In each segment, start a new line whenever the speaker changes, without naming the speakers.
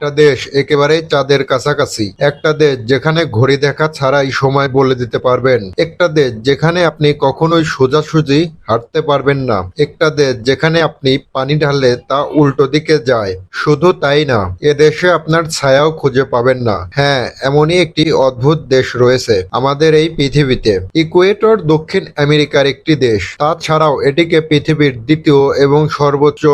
একটা দেশ একেবারে চাঁদের কাছাকাছি। একটা দেশ যেখানে ঘড়ি দেখা ছাড়াই সময় বলে দিতে পারবেন। একটা দেশ যেখানে আপনি কখনোই সোজাসুজি হাঁটতে পারবেন না। একটা দেশ যেখানে আপনি পানি ঢাললে তা উল্টো দিকে যায়। শুধু তাই না, এ দেশে আপনার ছায়াও খুঁজে পাবেন না। হ্যাঁ এমনই একটি অদ্ভুত দেশ রয়েছে আমাদের এই পৃথিবীতে। ইকুয়েটর দক্ষিণ আমেরিকার একটি দেশ। তাছাড়াও এটিকে পৃথিবীর দ্বিতীয় এবং সর্বোচ্চ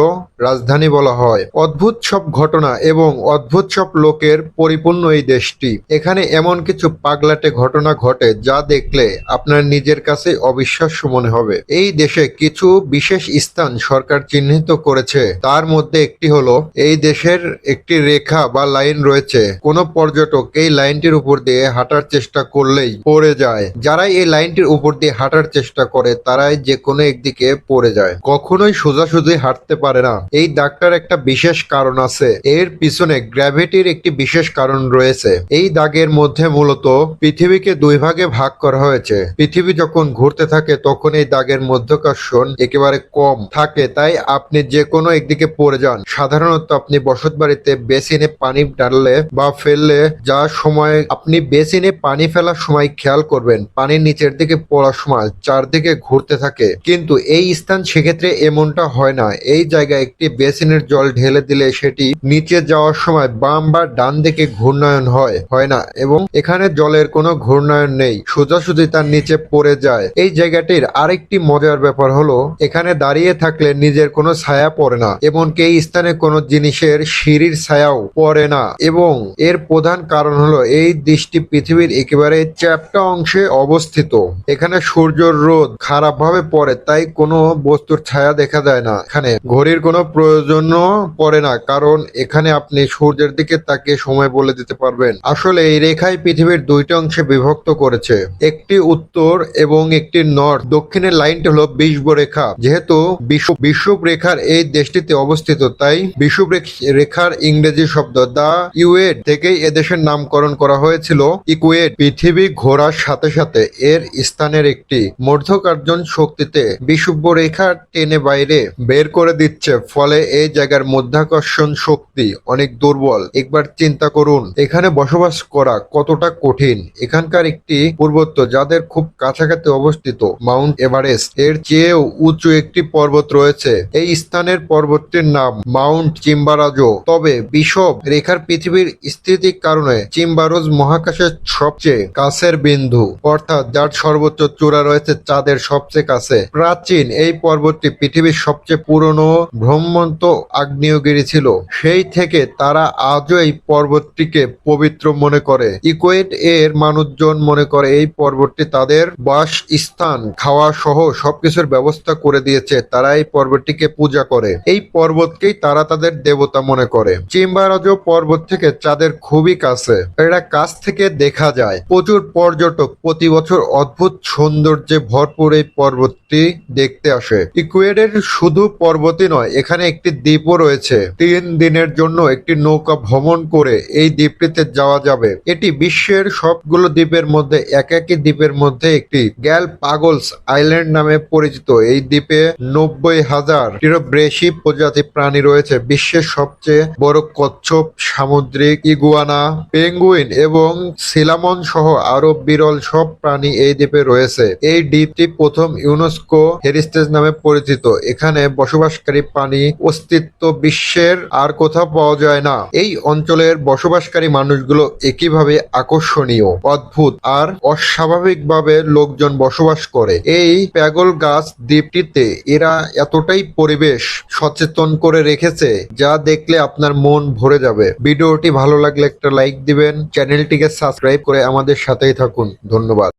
রাজধানী বলা হয়। অদ্ভুত সব ঘটনা এবং অদ্ভুত সব লোকের পরিপূর্ণ এই দেশটি। এখানে এমন কিছু পাগলাটে ঘটনা ঘটে যা দেখলে আপনার নিজের কাছে অবিশ্বাস্য মনে হবে। এই দেশে কিছু বিশেষ স্থান সরকার চিহ্নিত করেছে। তার মধ্যে একটি হলো, এই দেশের একটি রেখা বা লাইন রয়েছে। কোন পর্যটক এই লাইনটির উপর দিয়ে হাঁটার চেষ্টা করলেই পড়ে যায়। যারা এই লাইনটির উপর দিয়ে হাঁটার চেষ্টা করে, তারাই যে কোনো একদিকে পড়ে যায়। কখনোই সোজাসুজি হাঁটতে পারে না। এই দাগটার একটা বিশেষ কারণ আছে। এর পিছনে গ্র্যাভিটির একটি বিশেষ কারণ রয়েছে। এই দাগের মধ্যে মূলত পৃথিবীকে দুই ভাগে ভাগ করা হয়েছে। পৃথিবী যখন ঘুরতে থাকে, তখন এই দাগের মধ্যকর্ষণ একেবারে কম থাকে। তাই আপনি যে কোনো একদিকে পড়ে যান। সাধারণত আপনি বসত বাড়িতে বেসিনে পানি ডাললে বা ফেললে যা সময় আপনি বেসিনে পানি ফেলার সময় খেয়াল করবেন। পানির নিচের দিকে পড়ার সময় চারদিকে ঘুরতে থাকে। কিন্তু এই স্থান সেক্ষেত্রে এমনটা হয় না। এই জায়গায় একটি বেসিনের জল ঢেলে দিলে সেটি নিচে যাওয়ার সময় বাম বা ডান দিকে ঘূর্ণায়ন হয় হয় না এবং এখানে জলের কোনো ঘূর্ণায়ন নেই, সোজাসুজি তার নিচে পড়ে যায়। এই জায়গাটির আরেকটি মজার ব্যাপার হলো, এখানে দাঁড়িয়ে থাকলে নিজের কোনো ছায়া পড়ে না, এমনকি এই স্থানে কোনো জিনিসের সিঁড়ির ছায়াও পড়ে না। এবং এর প্রধান কারণ হলো, এই দেশটি পৃথিবীর একেবারে চ্যাপটা অংশে অবস্থিত। এখানে সূর্যের রোদ খারাপভাবে পড়ে, তাই কোনো বস্তুর ছায়া দেখা যায় না। এখানে ঘড়ির কোনো প্রয়োজনও পড়ে না, কারণ এখানে আপনি সূর্যের দিকে তাকে সময় বলে দিতে পারবেন। আসলে এই রেখাই পৃথিবীর দুইটা অংশে বিভক্ত করেছে। একটি উত্তর এবং একটি নর্থ। দক্ষিণের লাইনটি হলো বিষুব রেখা যেহেতু বিষুব রেখার এই দেশটিতে অবস্থিত, তাই বিষুব রেখ- রেখার ইংরেজি শব্দ দা ইউএড থেকেই এদেশের নামকরণ করা হয়েছিল। ইকুয়েট পৃথিবী ঘোরার সাথে সাথে এর স্থানের একটি মধ্যকার্জন শক্তিতে বিষুব্য রেখা টেনে বাইরে বের করে দিচ্ছে। ফলে এই জায়গার মধ্যাকর্ষণ শক্তি অনেক দুর্বল। একবার চিন্তা করুন, এখানে বসবাস করা কতটা কঠিন? এখানকার একটি পর্বত যাদের খুব কাছাকাছি অবস্থিত, মাউন্ট এভারেস্ট। এর চেয়েও উঁচু একটি পর্বত রয়েছে। এই স্থানের পর্বতটির নাম মাউন্ট চিম্বারাজো। তবে বিষব রেখার পৃথিবীর স্থিতির কারণে চিম্বারোজ মহাকাশের সবচেয়ে কাছের বিন্দু। অর্থাৎ যার সর্বোচ্চ চূড়া রয়েছে চাঁদের সবচেয়ে কাছে। প্রাচীন এই পর্বতটি পৃথিবীর সবচেয়ে পুরনো, ভ্রমন্ত আগ্নেয়গিরি ছিল। সেই থেকে তারা আজও এই পর্বতটিকে পবিত্র মনে করে। ইকুয়েট এর মানুষজন মনে করে এই পর্বতটি তাদের বাস স্থান খাওয়া সহ সবকিছুর ব্যবস্থা করে দিয়েছে। তারা এই পর্বতটিকে পূজা করে। এই পর্বতকেই তারা তাদের দেবতা মনে করে। চিম্বারাজ পর্বত থেকে চাঁদের খুবই কাছে। এটা কাছ থেকে দেখা যায়। প্রচুর পর্যটক প্রতি বছর অদ্ভুত সৌন্দর্যে ভরপুর এই পর্বতটি দেখতে আসে। ইকুয়েডের শুধু পর্বতই নয়, এখানে একটি দ্বীপও রয়েছে। তিন দিনের জন্য একটি নৌকা ভ্রমণ করে এই দ্বীপটিতে যাওয়া যাবে। এটি বিশ্বের সবগুলো দ্বীপের মধ্যে এক একই দ্বীপের মধ্যে একটি। গ্যাল পাগলস আইল্যান্ড নামে পরিচিত। এই দ্বীপে নব্বই হাজার বেশি প্রজাতি প্রাণী রয়েছে। বিশ্বের সবচেয়ে বড় কচ্ছপ, সামুদ্রিক ইগুয়ানা, পেঙ্গুইন এবং সিলামন সহ আরও বিরল সব প্রাণী এই দ্বীপে রয়েছে। এই দ্বীপটি প্রথম ইউনেস্কো হেরিটেজ নামে পরিচিত। এখানে বসবাসকারী প্রাণী অস্তিত্ব বিশ্বের আর কোথাও পাওয়া যায় না এই অঞ্চলের বসবাসকারী মানুষগুলো একইভাবে আকর্ষণীয়, অদ্ভুত আর অস্বাভাবিকভাবে লোকজন বসবাস করে। এই প্যাগল গাছ দ্বীপটিতে এরা এতটাই পরিবেশ সচেতন করে রেখেছে যা দেখলে আপনার মন ভরে যাবে। ভিডিওটি ভালো লাগলে একটা লাইক দিবেন, চ্যানেলটিকে সাবস্ক্রাইব করে আমাদের সাথেই থাকুন। ধন্যবাদ।